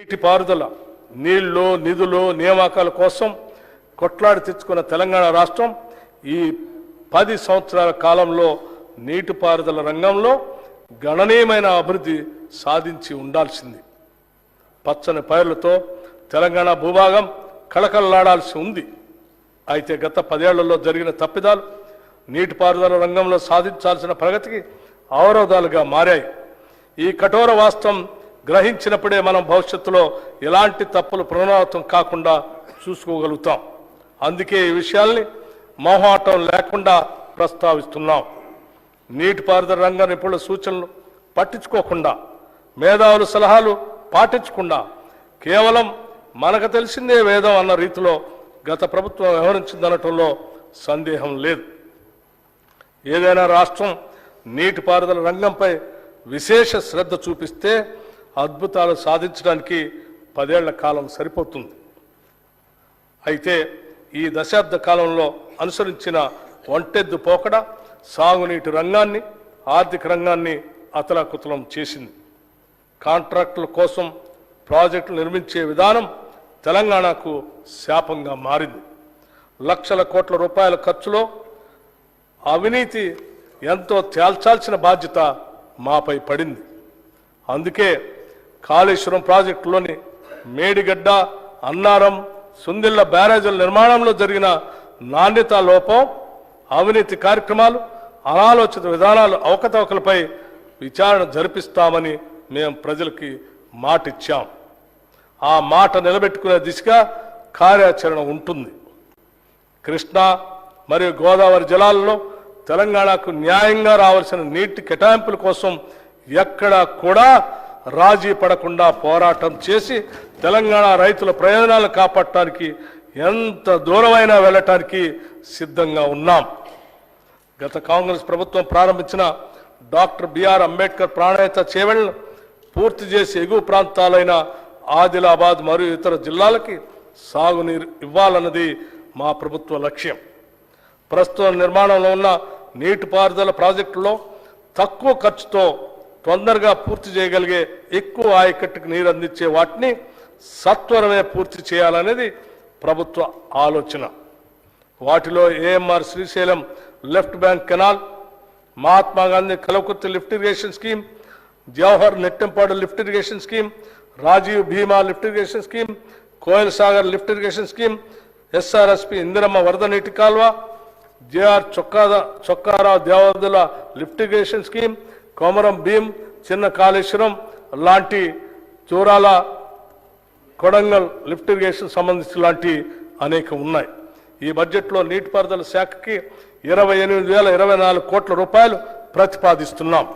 నీటిపారుదల నీళ్ళు నిధులు నియామకాల కోసం కొట్లాడి తెచ్చుకున్న తెలంగాణ రాష్ట్రం ఈ పది సంవత్సరాల కాలంలో నీటిపారుదల రంగంలో గణనీయమైన అభివృద్ధి సాధించి ఉండాల్సింది. పచ్చని పైర్లతో తెలంగాణ భూభాగం కళకళలాడాల్సి ఉంది. అయితే గత పదేళ్ళలో జరిగిన తప్పిదాలు నీటిపారుదల రంగంలో సాధించాల్సిన ప్రగతికి అవరోధాలుగా మారాయి. ఈ కఠోర వాస్తవం గ్రహించినప్పుడే మనం భవిష్యత్తులో ఎలాంటి తప్పులు పునరావృతం కాకుండా చూసుకోగలుగుతాం. అందుకే ఈ విషయాల్ని మొహాటం లేకుండా ప్రస్తావిస్తున్నాం. నీటిపారుదల రంగ నిపుణుల సూచనలు పట్టించుకోకుండా మేధావుల సలహాలు పాటించకుండా కేవలం మనకు తెలిసిందే వేదం అన్న రీతిలో గత ప్రభుత్వం వ్యవహరించిందనటంలో సందేహం లేదు. ఏదైనా రాష్ట్రం నీటిపారుదల రంగంపై విశేష శ్రద్ధ చూపిస్తే అద్భుతాలు సాధించడానికి పదేళ్ళ కాలం సరిపోతుంది. అయితే ఈ దశాబ్ద కాలంలో అనుసరించిన ఒంటెద్దు పోకడ సాగునీటి రంగాన్ని ఆర్థిక రంగాన్ని అతలాకుతలం చేసింది. కాంట్రాక్టుల కోసం ప్రాజెక్టులు నిర్మించే విధానం తెలంగాణకు శాపంగా మారింది. లక్షల కోట్ల రూపాయల ఖర్చులో అవినీతి ఎంతో తేల్చాల్సిన బాధ్యత మాపై పడింది. అందుకే కాళేశ్వరం ప్రాజెక్టులోని మేడిగడ్డ అన్నారం సుందిళ్ళ బ్యారేజీల నిర్మాణంలో జరిగిన నాణ్యతా లోపం అవినీతి కార్యక్రమాలు అనాలోచిత విధానాలు అవకతవకలపై విచారణ జరిపిస్తామని మేము ప్రజలకి మాటిచ్చాం. ఆ మాట నిలబెట్టుకునే దిశగా కార్యాచరణ ఉంటుంది. కృష్ణా మరియు గోదావరి జలాల్లో తెలంగాణకు న్యాయంగా రావాల్సిన నీటి కేటాయింపుల కోసం ఎక్కడా కూడా రాజీ పడకుండా పోరాటం చేసి తెలంగాణ రైతుల ప్రయోజనాలు కాపాడటానికి ఎంత దూరమైనా వెళ్ళటానికి సిద్ధంగా ఉన్నాం. గత కాంగ్రెస్ ప్రభుత్వం ప్రారంభించిన డాక్టర్ బిఆర్ అంబేద్కర్ ప్రాణాయత చేవెళ్ళను పూర్తి చేసి ఎగువ ప్రాంతాలైన ఆదిలాబాద్ మరియు ఇతర జిల్లాలకి సాగునీరు ఇవ్వాలన్నది మా ప్రభుత్వ లక్ష్యం. ప్రస్తుతం నిర్మాణంలో ఉన్న నీటిపారుదల ప్రాజెక్టులో తక్కువ ఖర్చుతో తొందరగా పూర్తి చేయగలిగే ఎక్కువ ఆయకట్టుకు నీరు అందించే వాటిని సత్వరమే పూర్తి చేయాలనేది ప్రభుత్వ ఆలోచన. వాటిలో A M R Srisailam left bank canal Mahatma Gandhi Kalwakurthy lift irrigation scheme Jawahar Nettempadu lift irrigation scheme Rajiv Bhima lift irrigation scheme Koil Sagar lift irrigation scheme S R S P Indiramma వరద నీటి కాల్వ జేఆర్ చొక్కాద Chokkarao Devadula lift irrigation scheme Komaram Bheem Chinna Kaleshwaram లాంటి చూరాల కొడంగల్ లిఫ్ట్ ఇరిగేషన్ సంబంధించి లాంటి అనేక ఉన్నాయి. ఈ బడ్జెట్లో నీటిపారుదల శాఖకి ఇరవై ఎనిమిది వేల ఇరవై నాలుగు కోట్ల రూపాయలు ప్రతిపాదిస్తున్నాం.